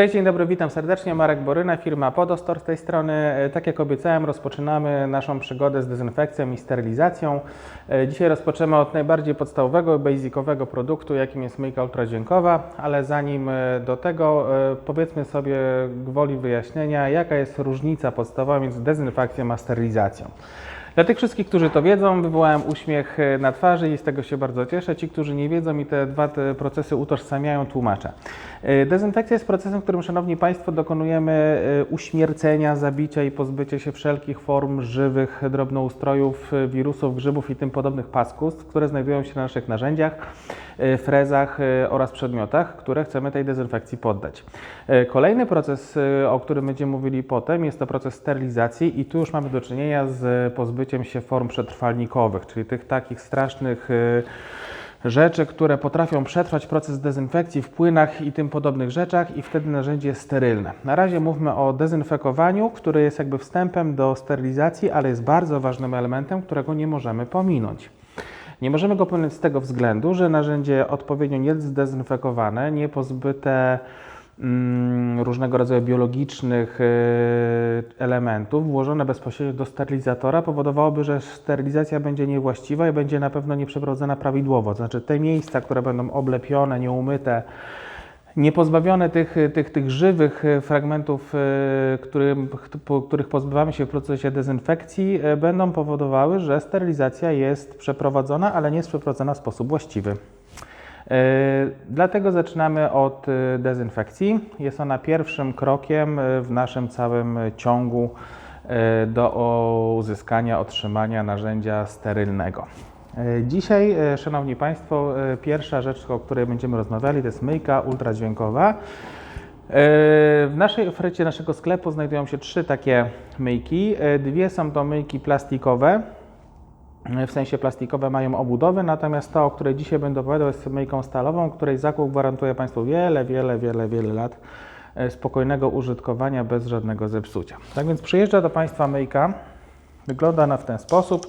Cześć, dzień dobry, witam serdecznie. Marek Boryna, firma Podostor z tej strony. E, Tak jak obiecałem, rozpoczynamy naszą przygodę z dezynfekcją i sterylizacją. E, Dzisiaj rozpoczniemy od najbardziej podstawowego, basicowego produktu, jakim jest myjka ultradźwiękowa, ale zanim e, do tego powiedzmy sobie gwoli wyjaśnienia, jaka jest różnica podstawowa między dezynfekcją a sterylizacją. Dla tych wszystkich, którzy to wiedzą, wywołałem uśmiech e, na twarzy i z tego się bardzo cieszę. Ci, którzy nie wiedzą i te dwa te procesy utożsamiają, tłumaczę. E, Dezynfekcja jest procesem, w którym, Szanowni Państwo, dokonujemy e, uśmiercenia, zabicia i pozbycia się wszelkich form żywych drobnoustrojów, wirusów, grzybów i tym podobnych paskustw, które znajdują się na naszych narzędziach, frezach oraz przedmiotach, które chcemy tej dezynfekcji poddać. Kolejny proces, o którym będziemy mówili potem, jest to proces sterylizacji i tu już mamy do czynienia z pozbyciem się form przetrwalnikowych, czyli tych takich strasznych e, rzeczy, które potrafią przetrwać proces dezynfekcji w płynach i tym podobnych rzeczach i wtedy narzędzie jest sterylne. Na razie mówmy o dezynfekowaniu, które jest jakby wstępem do sterylizacji, ale jest bardzo ważnym elementem, którego nie możemy pominąć. Nie możemy go pominąć z tego względu, że narzędzie odpowiednio niezdezynfekowane, nie pozbyte mm, różnego rodzaju biologicznych y, elementów, włożone bezpośrednio do sterylizatora, powodowałoby, że sterylizacja będzie niewłaściwa i będzie na pewno nie przeprowadzona prawidłowo. To znaczy te miejsca, które będą oblepione, nieumyte, niepozbawione tych, tych, tych żywych e, fragmentów, e, którym, których pozbywamy się w procesie dezynfekcji, e, będą powodowały, że sterylizacja jest przeprowadzona, ale nie jest przeprowadzona w sposób właściwy. E, Dlatego zaczynamy od e, dezynfekcji. Jest ona pierwszym krokiem e, w naszym całym ciągu do uzyskania, otrzymania narzędzia sterylnego. Dzisiaj, Szanowni Państwo, pierwsza rzecz, o której będziemy rozmawiali, to jest myjka ultradźwiękowa. W naszej ofercie naszego sklepu znajdują się trzy takie myjki. Dwie są to myjki plastikowe, w sensie plastikowe mają obudowy, natomiast ta, o której dzisiaj będę opowiadał, jest myjką stalową, której zakup gwarantuje Państwu wiele, wiele, wiele, wiele lat e, spokojnego użytkowania bez żadnego zepsucia. Tak więc przyjeżdża do Państwa myjka, wygląda ona w ten sposób.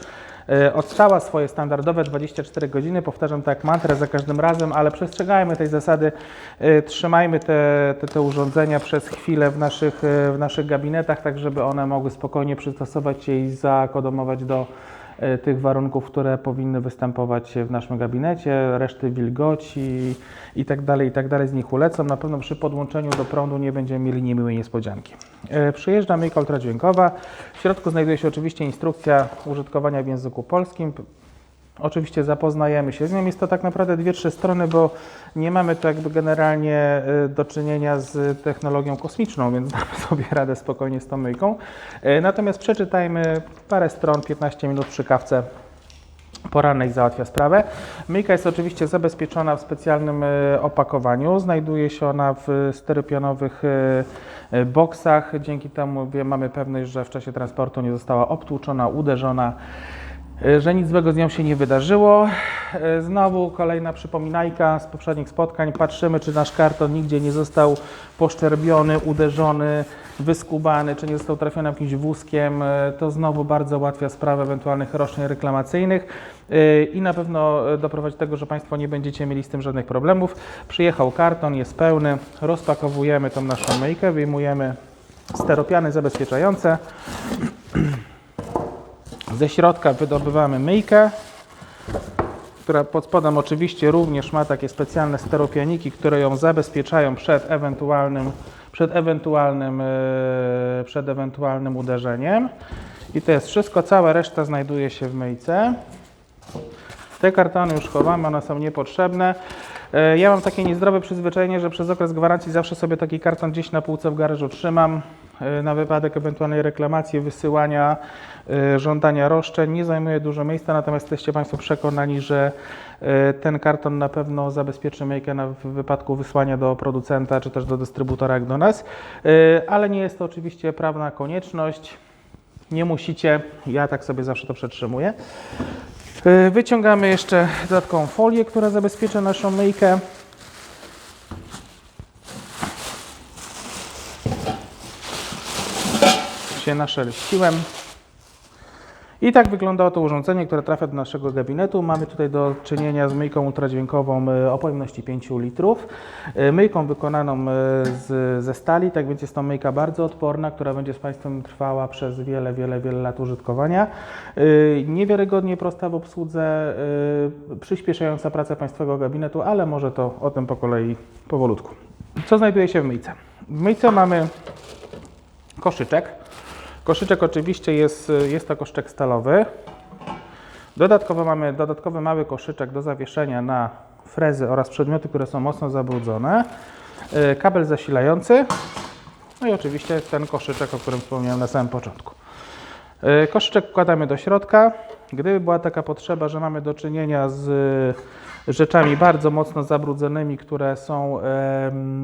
E, Odstała swoje standardowe 24 godziny, powtarzam tak mantrę za każdym razem, ale przestrzegajmy tej zasady, e, trzymajmy te, te, te urządzenia przez chwilę w naszych, e, w naszych gabinetach, tak żeby one mogły spokojnie przystosować się i zakodomować do e, tych warunków, które powinny występować w naszym gabinecie, reszty wilgoci i tak dalej, i tak dalej z nich ulecą. Na pewno przy podłączeniu do prądu nie będziemy mieli niemiłej niespodzianki. E, Przyjeżdża myjka ultradźwiękowa. W środku znajduje się oczywiście instrukcja użytkowania w języku polskim. Oczywiście zapoznajemy się z nią. Jest to tak naprawdę dwie, trzy strony, bo nie mamy tu jakby generalnie y, do czynienia z technologią kosmiczną, więc damy sobie radę spokojnie z tą myjką. Y, Natomiast przeczytajmy parę stron, 15 minut przy kawce porannej załatwia sprawę. Myjka jest oczywiście zabezpieczona w specjalnym y, opakowaniu. Znajduje się ona w styropianowych y, boksach. Dzięki temu mamy pewność, że w czasie transportu nie została obtłuczona, uderzona, że nic złego z nią się nie wydarzyło. Y, Znowu kolejna przypominajka z poprzednich spotkań. Patrzymy, czy nasz karton nigdzie nie został poszczerbiony, uderzony, wyskubany, czy nie został trafiony jakimś wózkiem. Y, To znowu bardzo ułatwia sprawę ewentualnych roszczeń reklamacyjnych i na pewno doprowadzi do tego, że Państwo nie będziecie mieli z tym żadnych problemów. Przyjechał karton, jest pełny, rozpakowujemy tą naszą myjkę, wyjmujemy steropiany zabezpieczające. Ze środka wydobywamy myjkę, która pod spodem oczywiście również ma takie specjalne steropianiki, które ją zabezpieczają przed ewentualnym, przed ewentualnym, e, przed ewentualnym uderzeniem. I to jest wszystko, cała reszta znajduje się w myjce. Te kartony już chowamy, one są niepotrzebne. E, Ja mam takie niezdrowe przyzwyczajenie, że przez okres gwarancji zawsze sobie taki karton gdzieś na półce w garażu trzymam na wypadek ewentualnej reklamacji, wysyłania, e, żądania roszczeń. Nie zajmuje dużo miejsca, natomiast jesteście Państwo przekonani, że e, ten karton na pewno zabezpieczy na, w wypadku wysłania do producenta czy też do dystrybutora jak do nas, E, ale nie jest to oczywiście prawna konieczność. Nie musicie, ja tak sobie zawsze to przetrzymuję. Wyciągamy jeszcze dodatkową folię, która zabezpiecza naszą myjkę. Się naszeleściłem. I tak wygląda to urządzenie, które trafia do naszego gabinetu. Mamy tutaj do czynienia z myjką ultradźwiękową e, o pojemności 5 litrów. E, Myjką wykonaną e, z, ze stali, tak więc jest to myjka bardzo odporna, która będzie z Państwem trwała przez wiele, wiele, wiele lat użytkowania. Niewiarygodnie prosta w obsłudze, przyspieszająca pracę Państwowego gabinetu, ale może to o tym po kolei powolutku. Co znajduje się w myjce? W myjce mamy koszyczek. Koszyczek oczywiście jest, jest to koszyczek stalowy. Dodatkowo mamy dodatkowy mały koszyczek do zawieszenia na frezy oraz przedmioty, które są mocno zabrudzone. Yy, Kabel zasilający. No i oczywiście ten koszyczek, o którym wspomniałem na samym początku. Yy, Koszyczek wkładamy do środka. Gdyby była taka potrzeba, że mamy do czynienia z y, rzeczami bardzo mocno zabrudzonymi, które są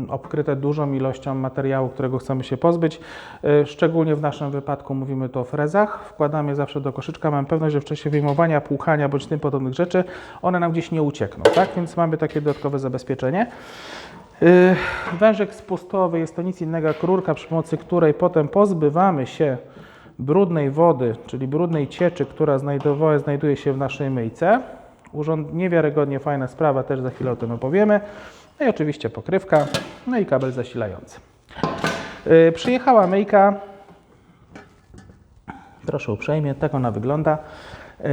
obkryte dużą ilością materiału, którego chcemy się pozbyć, y, szczególnie w naszym wypadku mówimy tu o frezach, wkładamy je zawsze do koszyczka, mam pewność, że w czasie wyjmowania, płuchania bądź tym podobnych rzeczy, one nam gdzieś nie uciekną, tak? Więc mamy takie dodatkowe zabezpieczenie. Y, Wężek spustowy jest to nic innego jak rurka, przy pomocy której potem pozbywamy się brudnej wody, czyli brudnej cieczy, która znajduje się w naszej myjce. Urząd niewiarygodnie fajna sprawa, też za chwilę o tym opowiemy. No i oczywiście pokrywka, no i kabel zasilający. Yy, przyjechała myjka. Proszę uprzejmie, tak ona wygląda. Yy,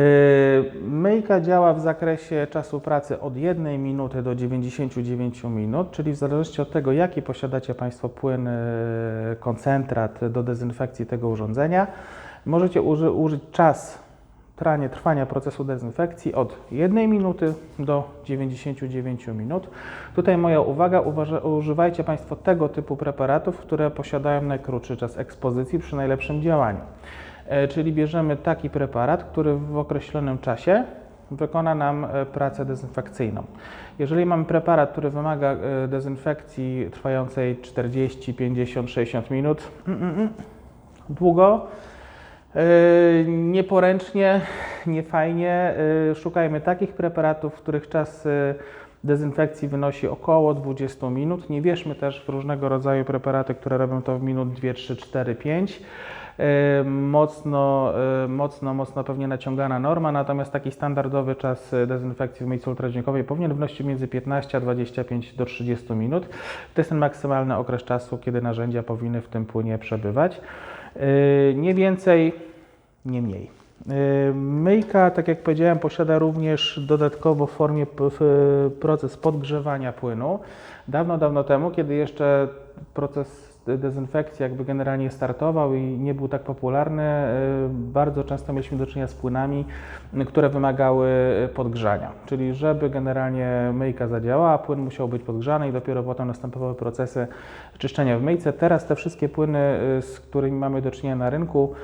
Myjka działa w zakresie czasu pracy od 1 minuty do 99 minut, czyli w zależności od tego, jaki posiadacie Państwo płyn, yy, koncentrat do dezynfekcji tego urządzenia, możecie uży, użyć czas trwanie trwania procesu dezynfekcji od 1 minuty do 99 minut. Tutaj moja uwaga, uważa, używajcie Państwo tego typu preparatów, które posiadają najkrótszy czas ekspozycji przy najlepszym działaniu. E, Czyli bierzemy taki preparat, który w określonym czasie wykona nam e, pracę dezynfekcyjną. Jeżeli mamy preparat, który wymaga e, dezynfekcji trwającej 40, 50, 60 minut, mm, mm, mm, długo, nieporęcznie, niefajnie, e, szukajmy takich preparatów, w których czas e, dezynfekcji wynosi około 20 minut. Nie bierzmy też w różnego rodzaju preparaty, które robią to w minut 2, 3, 4, 5 e, mocno, e, mocno, mocno pewnie naciągana norma, natomiast taki standardowy czas e, dezynfekcji w myjce ultradźwiękowej powinien wynosić między 15 a 25 do 30 minut. To jest ten maksymalny okres czasu, kiedy narzędzia powinny w tym płynie przebywać. E, Nie więcej, nie mniej. E, Myjka, tak jak powiedziałem, posiada również dodatkowo w formie proces podgrzewania płynu. Dawno, dawno temu, kiedy jeszcze proces dezynfekcji jakby generalnie startował i nie był tak popularny, e, bardzo często mieliśmy do czynienia z płynami, które wymagały podgrzania. Czyli żeby generalnie myjka zadziałała, płyn musiał być podgrzany i dopiero potem następowały procesy czyszczenia w myjce. Teraz te wszystkie płyny, e, z którymi mamy do czynienia na rynku,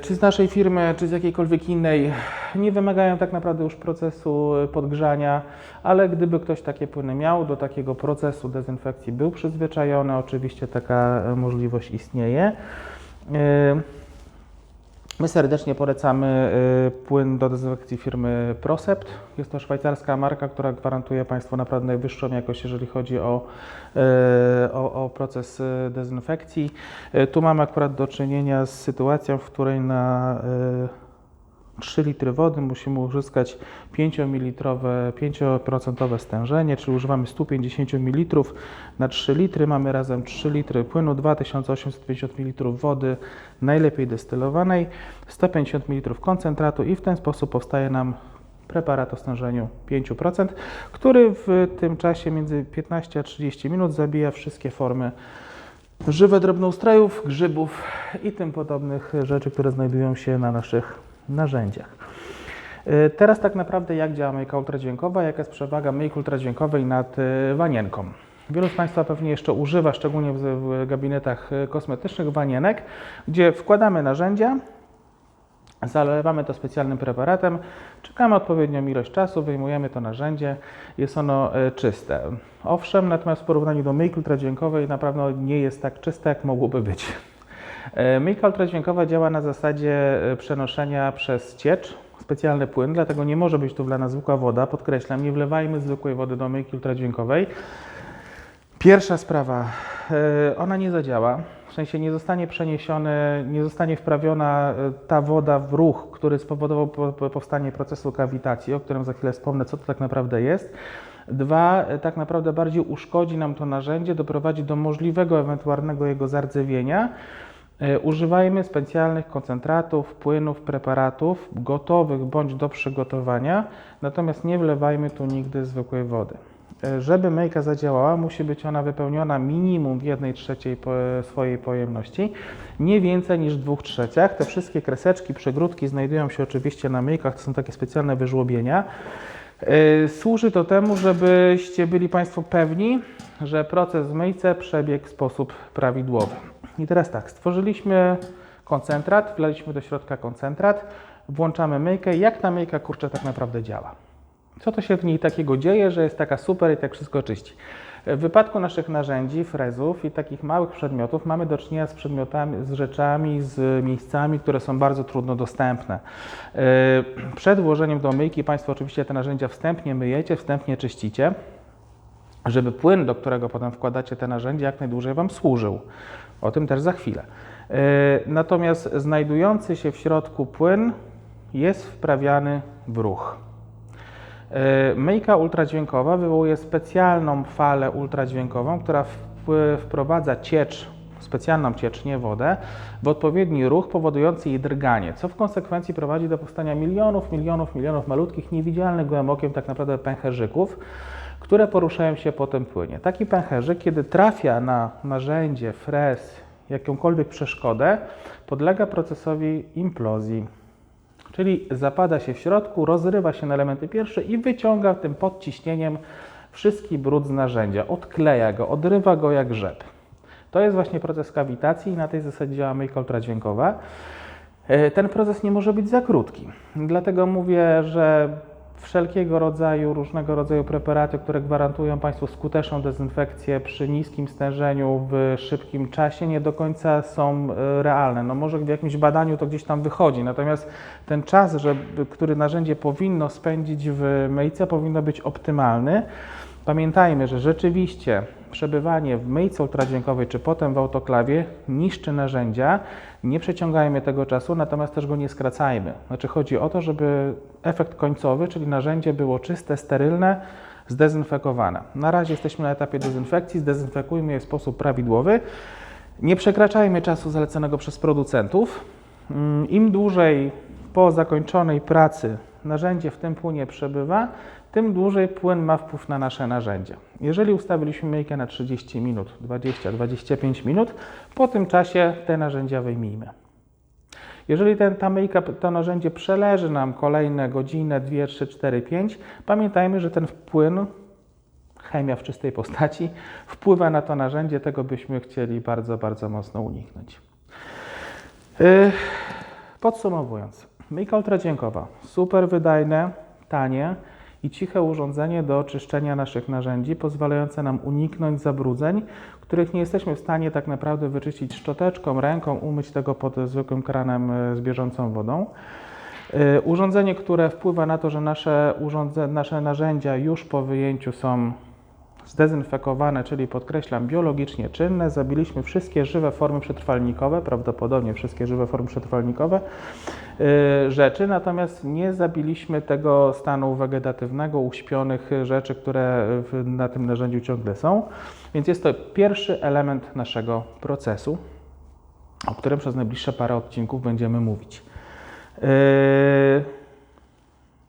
czy z naszej firmy, czy z jakiejkolwiek innej, nie wymagają tak naprawdę już procesu e, podgrzania, ale gdyby ktoś takie płyny miał, do takiego procesu dezynfekcji był przyzwyczajony, oczywiście taka e, możliwość istnieje. My serdecznie polecamy y, płyn do dezynfekcji firmy Prosept. Jest to szwajcarska marka, która gwarantuje Państwu naprawdę najwyższą jakość, jeżeli chodzi o, y, o, o proces y, dezynfekcji. Tu mamy akurat do czynienia z sytuacją, w której na 3 litry wody musimy uzyskać 5 ml, 5% stężenie, czyli używamy 150 ml na 3 litry. Mamy razem 3 litry płynu, 2850 ml wody, najlepiej destylowanej, 150 ml koncentratu i w ten sposób powstaje nam preparat o stężeniu 5%, który w tym czasie między 15 a 30 minut zabija wszystkie formy żywe drobnoustrojów, grzybów i tym podobnych rzeczy, które znajdują się na naszych narzędziach. Y, Teraz tak naprawdę jak działa myjka ultradźwiękowa, jaka jest przewaga myjki ultradźwiękowej nad y, wanienką. Wielu z Państwa pewnie jeszcze używa, szczególnie w, gabinetach y, kosmetycznych, wanienek, gdzie wkładamy narzędzia, Zalewamy to specjalnym preparatem, czekamy odpowiednią ilość czasu, wyjmujemy to narzędzie, jest ono czyste. Owszem, natomiast w porównaniu do myjki ultradźwiękowej na pewno nie jest tak czyste, jak mogłoby być. E, Myjka ultradźwiękowa działa na zasadzie e, przenoszenia przez ciecz, specjalny płyn, dlatego nie może być to wlana zwykła woda. Podkreślam, nie wlewajmy zwykłej wody do myjki ultradźwiękowej. Pierwsza sprawa, e, ona nie zadziała. w sensie nie zostanie przeniesiony, nie zostanie wprawiona ta woda w ruch, który spowodował po- po- powstanie procesu kawitacji, o którym za chwilę wspomnę, co to tak naprawdę jest. Dwa, tak naprawdę bardziej uszkodzi nam to narzędzie, doprowadzi do możliwego ewentualnego jego zardzewienia. E, Używajmy specjalnych koncentratów, płynów, preparatów gotowych bądź do przygotowania, natomiast nie wlewajmy tu nigdy zwykłej wody. E, Żeby myjka zadziałała, musi być ona wypełniona minimum w 1 trzeciej po- swojej pojemności, nie więcej niż w 2 trzeciach. Te wszystkie kreseczki, przegródki znajdują się oczywiście na myjkach, to są takie specjalne wyżłobienia. E, Służy to temu, żebyście byli Państwo pewni, że proces w myjce przebiegł w sposób prawidłowy. I teraz tak, stworzyliśmy koncentrat, wlaliśmy do środka koncentrat, włączamy myjkę. Jak ta myjka kurczę tak naprawdę działa? Co to się w niej takiego dzieje, że jest taka super i tak wszystko czyści? W wypadku naszych narzędzi, frezów i takich małych przedmiotów mamy do czynienia z przedmiotami, z rzeczami, z miejscami, które są bardzo trudno dostępne. Yy, Przed włożeniem do myjki Państwo oczywiście te narzędzia wstępnie myjecie, wstępnie czyścicie, żeby płyn, do którego potem wkładacie te narzędzia, jak najdłużej Wam służył. O tym też za chwilę. Yy, Natomiast znajdujący się w środku płyn jest wprawiany w ruch. E, Myjka ultradźwiękowa wywołuje specjalną falę ultradźwiękową, która wprowadza ciecz, specjalną ciecz, nie wodę, w odpowiedni ruch powodujący jej drganie, co w konsekwencji prowadzi do powstania milionów, milionów, milionów malutkich, niewidzialnych gołym okiem tak naprawdę pęcherzyków, które poruszają się po tym płynie. Taki pęcherzyk, kiedy trafia na narzędzie, frez, jakąkolwiek przeszkodę, podlega procesowi implozji. Czyli zapada się w środku, rozrywa się na elementy pierwsze i wyciąga tym podciśnieniem wszystki brud z narzędzia. Odkleja go, odrywa go jak rzep. To jest właśnie proces kawitacji i na tej zasadzie działa myjka ultradźwiękowa. E, Ten proces nie może być za krótki. Dlatego mówię, że wszelkiego rodzaju, różnego rodzaju preparaty, które gwarantują Państwu skuteczną dezynfekcję przy niskim stężeniu w szybkim czasie, nie do końca są e, realne. No może w jakimś badaniu to gdzieś tam wychodzi, natomiast ten czas, żeby, który narzędzie powinno spędzić w myjce, powinno być optymalny. Pamiętajmy, że rzeczywiście przebywanie w myjce ultradźwiękowej czy potem w autoklawie niszczy narzędzia. Nie przeciągajmy tego czasu, natomiast też go nie skracajmy. Znaczy chodzi o to, żeby efekt końcowy, czyli narzędzie było czyste, sterylne, zdezynfekowane. Na razie jesteśmy na etapie dezynfekcji, zdezynfekujmy je w sposób prawidłowy. Nie przekraczajmy czasu zaleconego przez producentów. Mm, Im dłużej po zakończonej pracy narzędzie w tym płynie przebywa, tym dłużej płyn ma wpływ na nasze narzędzie. Jeżeli ustawiliśmy myjkę na 30 minut, 20-25 minut, po tym czasie te narzędzia wyjmijmy. Jeżeli ten, ta myjka, to narzędzie przeleży nam kolejne godzinę, 2, 3, 4, 5, pamiętajmy, że ten płyn, chemia w czystej postaci, wpływa na to narzędzie, tego byśmy chcieli bardzo, bardzo mocno uniknąć. Yy, Podsumowując, myjka ultradźwiękowa, super wydajne, tanie i ciche urządzenie do czyszczenia naszych narzędzi, pozwalające nam uniknąć zabrudzeń, których nie jesteśmy w stanie tak naprawdę wyczyścić szczoteczką, ręką, umyć tego pod zwykłym kranem e, z bieżącą wodą. E, Urządzenie, które wpływa na to, że nasze, nasze narzędzia już po wyjęciu są zdezynfekowane, czyli podkreślam, biologicznie czynne. Zabiliśmy wszystkie żywe formy przetrwalnikowe, prawdopodobnie wszystkie żywe formy przetrwalnikowe y, rzeczy, natomiast nie zabiliśmy tego stanu wegetatywnego, uśpionych rzeczy, które na tym narzędziu ciągle są. Więc jest to pierwszy element naszego procesu, o którym przez najbliższe parę odcinków będziemy mówić. Yy,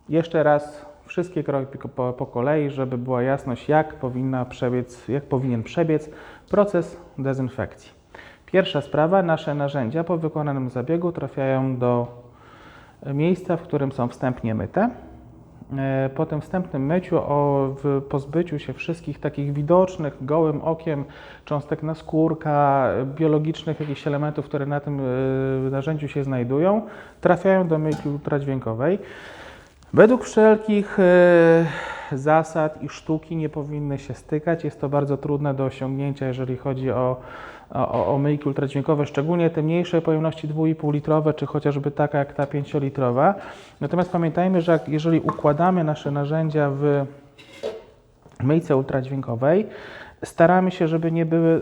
jeszcze raz wszystkie kroki po, po kolei, żeby była jasność, jak, powinna przebiec, jak powinien przebiec proces dezynfekcji. Pierwsza sprawa, nasze narzędzia po wykonanym zabiegu trafiają do miejsca, w którym są wstępnie myte. E, Po tym wstępnym myciu, o pozbyciu się wszystkich takich widocznych gołym okiem cząstek naskórka, biologicznych jakichś elementów, które na tym e, narzędziu się znajdują, trafiają do myjki ultradźwiękowej. Według wszelkich e, zasad i sztuki nie powinny się stykać. Jest to bardzo trudne do osiągnięcia, jeżeli chodzi o, o, o myjki ultradźwiękowe, szczególnie te mniejsze pojemności 2,5 litrowe, czy chociażby taka jak ta 5-litrowa. Natomiast pamiętajmy, że jeżeli układamy nasze narzędzia w myjce ultradźwiękowej, Staramy się, żeby nie były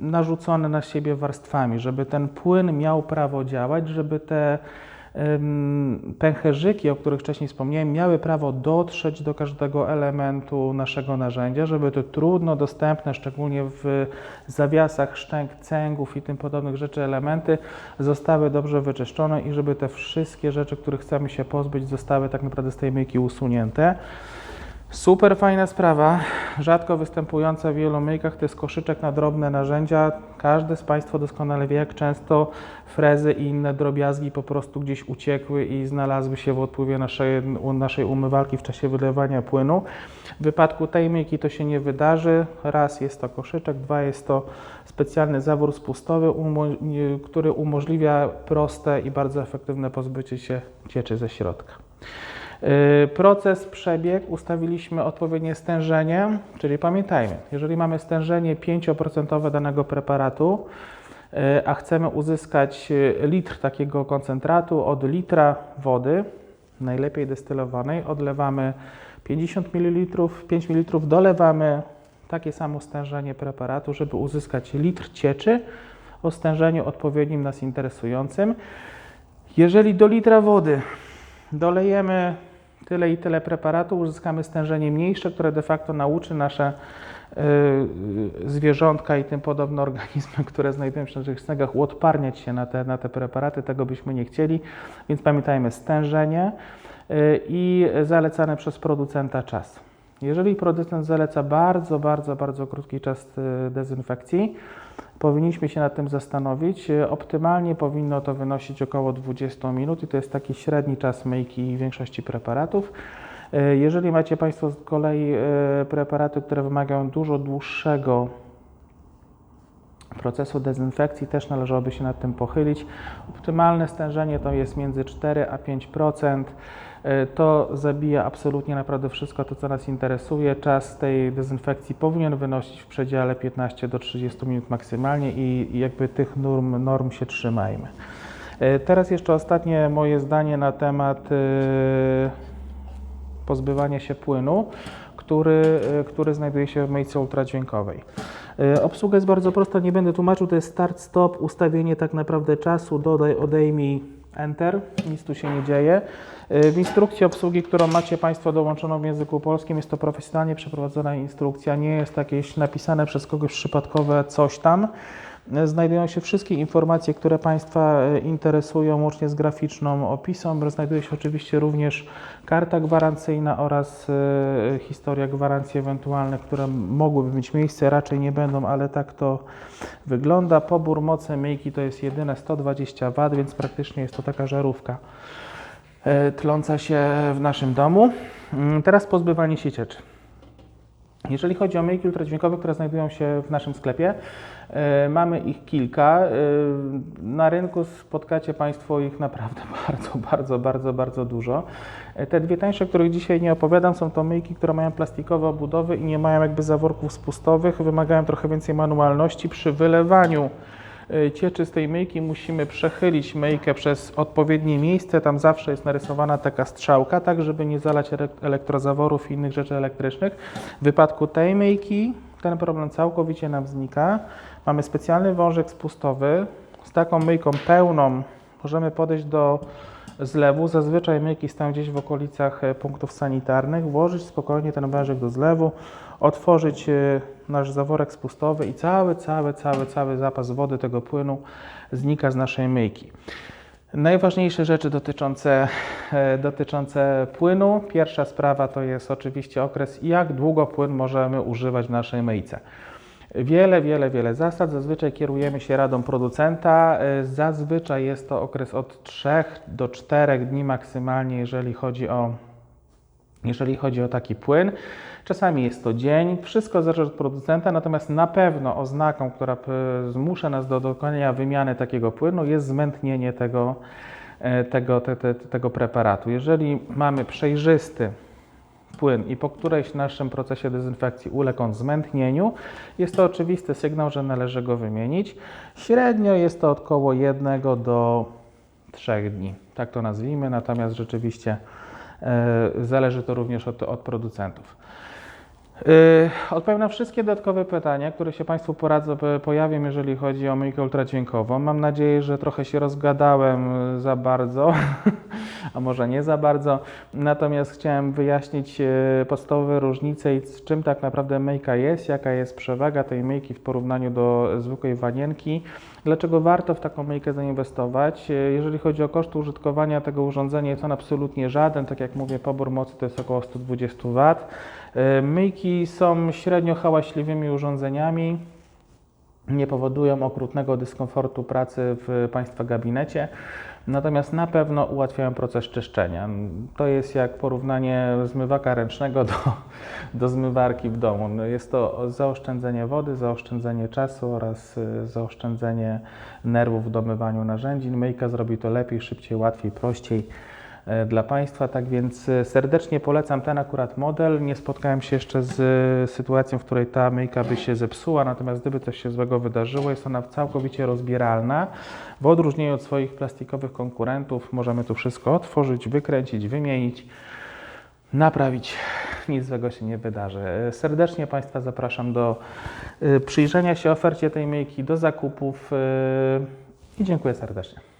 narzucone na siebie warstwami, żeby ten płyn miał prawo działać, żeby te pęcherzyki, o których wcześniej wspomniałem, miały prawo dotrzeć do każdego elementu naszego narzędzia, żeby te trudno dostępne, szczególnie w zawiasach, szczęk, cęgów i tym podobnych rzeczy, elementy zostały dobrze wyczyszczone i żeby te wszystkie rzeczy, których chcemy się pozbyć, zostały tak naprawdę z tej myjki usunięte. Super fajna sprawa, rzadko występująca w wielu myjkach, to jest koszyczek na drobne narzędzia. Każdy z Państwa doskonale wie, jak często frezy i inne drobiazgi po prostu gdzieś uciekły i znalazły się w odpływie naszej, naszej umywalki w czasie wylewania płynu. W wypadku tej myjki to się nie wydarzy. Raz jest to koszyczek, dwa jest to specjalny zawór spustowy, umo- który umożliwia proste i bardzo efektywne pozbycie się cieczy ze środka. Yy, Proces, przebieg, ustawiliśmy odpowiednie stężenie, czyli pamiętajmy, jeżeli mamy stężenie 5% danego preparatu, yy, a chcemy uzyskać yy, litr takiego koncentratu od litra wody, najlepiej destylowanej, odlewamy 50 ml, 5 ml, dolewamy takie samo stężenie preparatu, żeby uzyskać litr cieczy o stężeniu odpowiednim nas interesującym. Jeżeli do litra wody dolejemy tyle i tyle preparatu, uzyskamy stężenie mniejsze, które de facto nauczy nasze y, zwierzątka i tym podobne organizmy, które znajdują się w naszych snegach, uodparniać się na te, na te preparaty. Tego byśmy nie chcieli, więc pamiętajmy stężenie y, i zalecany przez producenta czas. Jeżeli producent zaleca bardzo, bardzo, bardzo krótki czas y, dezynfekcji, powinniśmy się nad tym zastanowić. Y, Optymalnie powinno to wynosić około 20 minut i to jest taki średni czas myjki większości preparatów. Y, Jeżeli macie Państwo z kolei y, preparaty, które wymagają dużo dłuższego procesu dezynfekcji, też należałoby się nad tym pochylić. Optymalne stężenie to jest między 4 a 5%. Y, To zabija absolutnie naprawdę wszystko to, co nas interesuje. Czas tej dezynfekcji powinien wynosić w przedziale 15 do 30 minut maksymalnie i jakby tych norm, norm się trzymajmy. Y, Teraz jeszcze ostatnie moje zdanie na temat y, pozbywania się płynu, który, który znajduje się w myjce ultradźwiękowej. Obsługa jest bardzo prosta, nie będę tłumaczył, to jest start, stop, ustawienie tak naprawdę czasu, dodaj, odejmij, enter, nic tu się nie dzieje. Y, W instrukcji obsługi, którą macie Państwo dołączoną w języku polskim, jest to profesjonalnie przeprowadzona instrukcja, nie jest jakieś napisane przez kogoś przypadkowe coś tam. Y, Znajdują się wszystkie informacje, które Państwa y, interesują, łącznie z graficzną opisą. Znajduje się oczywiście również karta gwarancyjna oraz y, historia gwarancji ewentualnych, które mogłyby mieć miejsce, raczej nie będą, ale tak to wygląda. Pobór mocy myjki to jest jedyne 120 W, więc praktycznie jest to taka żarówka tląca się w naszym domu. Mm, Teraz pozbywanie się. Jeżeli chodzi o myjki ultradźwiękowe, które znajdują się w naszym sklepie, e, mamy ich kilka. E, Na rynku spotkacie Państwo ich naprawdę bardzo, bardzo, bardzo, bardzo dużo. E, Te dwie tańsze, których dzisiaj nie opowiadam, są to myjki, które mają plastikowe obudowy i nie mają jakby zaworków spustowych, wymagają trochę więcej manualności przy wylewaniu cieczy z tej myjki musimy przechylić myjkę przez odpowiednie miejsce. Tam zawsze jest narysowana taka strzałka, tak żeby nie zalać elek- elektrozaworów i innych rzeczy elektrycznych. W wypadku tej myjki ten problem całkowicie nam znika. Mamy specjalny wążek spustowy. Z taką myjką pełną możemy podejść do zlewu. Zazwyczaj myjki stoją gdzieś w okolicach e, punktów sanitarnych. Włożyć spokojnie ten wężek do zlewu, otworzyć e, nasz zaworek spustowy i cały, cały, cały, cały zapas wody tego płynu znika z naszej myjki. Najważniejsze rzeczy dotyczące, e, dotyczące płynu. Pierwsza sprawa to jest oczywiście okres, jak długo płyn możemy używać w naszej myjce. Wiele, wiele, wiele zasad. Zazwyczaj kierujemy się radą producenta. E, Zazwyczaj jest to okres od 3 do 4 dni maksymalnie, jeżeli chodzi o jeżeli chodzi o taki płyn. Czasami jest to dzień, wszystko zależy od producenta, natomiast na pewno oznaką, która zmusza nas do dokonania wymiany takiego płynu jest zmętnienie tego, e, tego, te, te, tego preparatu. Jeżeli mamy przejrzysty płyn i po którejś naszym procesie dezynfekcji uległ on zmętnieniu, jest to oczywisty sygnał, że należy go wymienić. Średnio jest to około 1 do 3 dni, tak to nazwijmy, natomiast rzeczywiście zależy to również od, od producentów. Yy, Odpowiem na wszystkie dodatkowe pytania, które się Państwu poradzą, pojawią, jeżeli chodzi o myjkę ultradźwiękową. Mam nadzieję, że trochę się rozgadałem y, za bardzo, a może nie za bardzo. Natomiast chciałem wyjaśnić y, podstawowe różnice i z czym tak naprawdę myjka jest, jaka jest przewaga tej myjki w porównaniu do zwykłej wanienki. Dlaczego warto w taką myjkę zainwestować? Y, Jeżeli chodzi o koszty użytkowania tego urządzenia, jest on absolutnie żaden. Tak jak mówię, pobór mocy to jest około 120 W. Y, Myjki są średnio hałaśliwymi urządzeniami, nie powodują okrutnego dyskomfortu pracy w Państwa gabinecie, natomiast na pewno ułatwiają proces czyszczenia. To jest jak porównanie zmywaka ręcznego do, do zmywarki w domu. No Jest to zaoszczędzenie wody, zaoszczędzenie czasu oraz y, zaoszczędzenie nerwów w domywaniu narzędzi. Myjka zrobi to lepiej, szybciej, łatwiej, prościej e, dla Państwa. Tak więc e, serdecznie polecam ten akurat model. Nie spotkałem się jeszcze z e, sytuacją, w której ta myjka by się zepsuła, natomiast gdyby coś się złego wydarzyło, jest ona całkowicie rozbieralna. W odróżnieniu od swoich plastikowych konkurentów możemy tu wszystko otworzyć, wykręcić, wymienić, naprawić. Nic złego się nie wydarzy. E, Serdecznie Państwa zapraszam do e, przyjrzenia się ofercie tej myjki, do zakupów e, i dziękuję serdecznie.